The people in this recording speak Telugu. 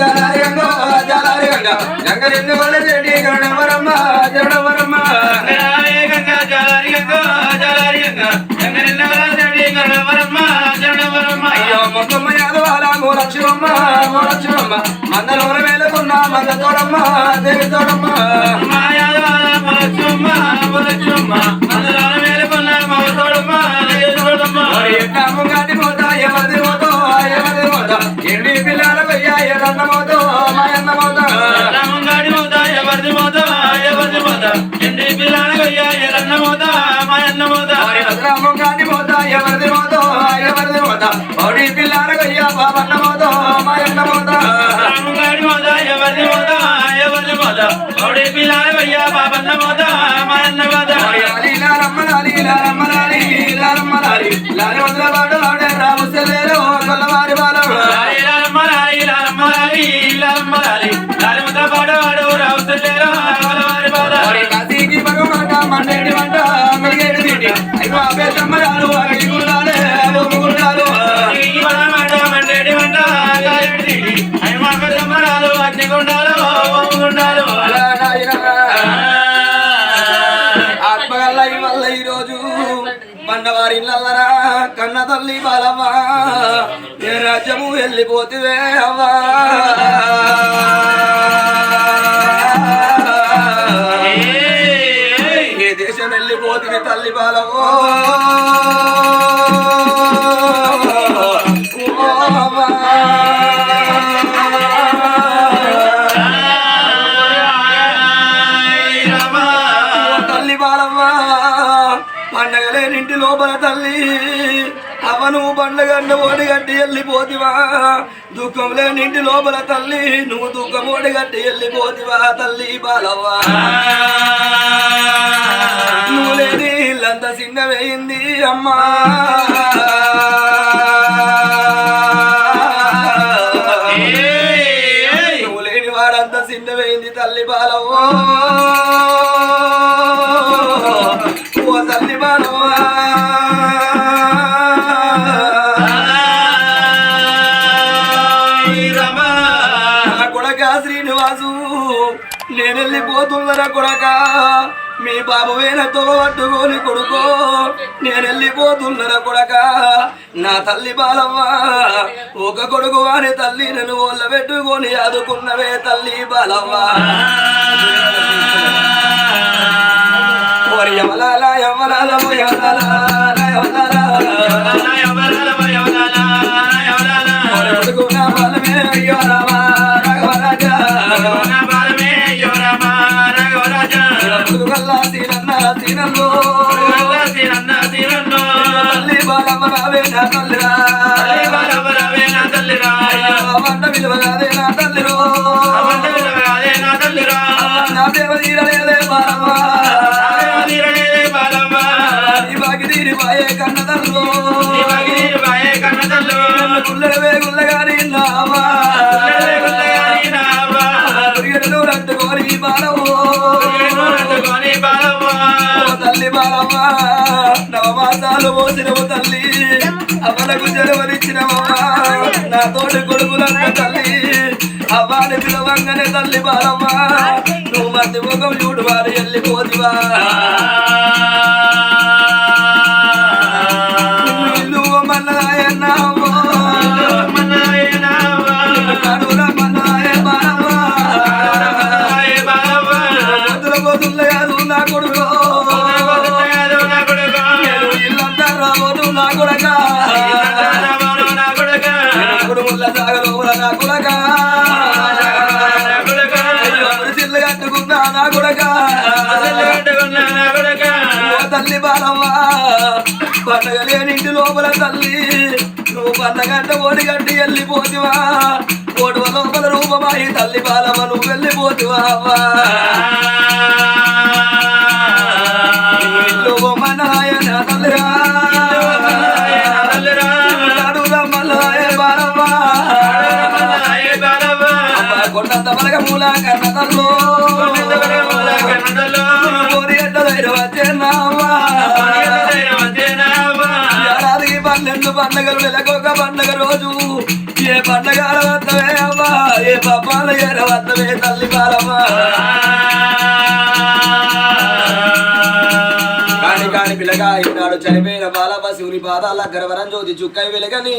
జలారి గంగా జలారి గంగ రెండు వల్ల గణవరమ్మ జడవరమ్మ మోలక్ష్మమ్మ మోలక్ష్మమ్మ మందలోన వేలుకున్న మంద తోడమ్మ దేవి తోడమ్మ. మరి ఎన్నాము గాని మోత ఎవరిది మోతో ఎవరిది మోత ఎన్ని పిల్లల పెయ్య ఎరన్న మోతో మాయన్న భద్రాము గాని మోత ఎవరిది మోతో ఎవరిది మోత పౌడి పిల్లల పెయ్య బాబన్న మోతో మాయన్న మోత మరి లాలీలా రమ్మలాలి రమ్మలాలి రమ్మలాలి లాలి వందలవాడు ఆడే తమ్మరాలు అడిగి గుండాలే బొమ్మ గుండాలు ఆత్మగల్ల వల్ల ఈరోజు ఇళ్ళరా కన్న తల్లి బాలమ్మా ఏ రాజ్యము వెళ్ళిపోతివే అవ్వా. తల్లి బాలమ్మ పండగలేనింటి లోపల తల్లి. అవను పండగన్న ఓడిగట్టి వెళ్ళిపోతివా. దుఃఖం లేనింటి లోపల తల్లి. నువ్వు దుఃఖం ఓడిగట్టి వెళ్ళిపోతివా తల్లి బాలవ్వా. నువ్వు లేని ఇల్లంతా చిన్నవేయింది అమ్మా. నువ్వు లేని వాడంతా చిన్నవేయింది తల్లి బాలవ్వో. తల్లి బాలవ్వా నా శ్రీనివాసు నేను వెళ్ళిపోతున్నరా కొడకా. మీ బాబు వేలతో అడ్డుకోని కొడుకో నేను వెళ్ళిపోతున్నరా కొడక. నా తల్లి బాలవ్వ ఒక కొడుకు వాని తల్లి నన్ను ఒళ్ళ పెట్టుకొని ఆదుకున్నవే తల్లి బాలవ్వ. కొడుకు కల్లా సీనన్న సీనల్లో తల్లి బాలమ్మ రావే నా తల్లిరా. అమ్మంట విలువ కాదే నా తల్లిరో. నా దేవ తీరలేదే బాలమ్మ. నీ బాకి తీరి బాయే కన్న తల్లు గుల్లెల వేగుల్లగాని తల్లి నవమాసాలు పోసినవు తల్లి. అమ్మలకు జలవరిచ్చినవమ్మా నా తోటి కొడుకులన్న తల్లి. అవ్వాలి పిలవంగానే తల్లి బాలమ్మా నువ్వు మధ్య ముఖం చూడు వారు వెళ్ళిపోతివా నా కొడక. చిల్లు కట్టుకున్నా నా కొడక తల్లి బాలమ్మ పండగ లేనింటి లోపల తల్లి. నువ్వు పండగంట ఓడిగట్టి వెళ్ళిపోతివా. ఓటువ లోపల రూపమాయి తల్లి బాలమ్మ నువ్వు వెళ్ళిపోతివా అవ్వా. బంద మూల కన్నదల్లో ధైర్యం వచ్చేనావా ఏడాదికి పన్నెండు పండగలు నెలకొక పండగ రోజు. ఏ పండగ వద్దవే అమ్మా ఏ పాపాల ఏర తల్లి బాలమ్మా కాని కాని పిల్లగా ఈనాడు చనిపోయిన బాలమ్మ శివుని పాదాల గర్వరం జ్యోతి చుక్కై వెలగని.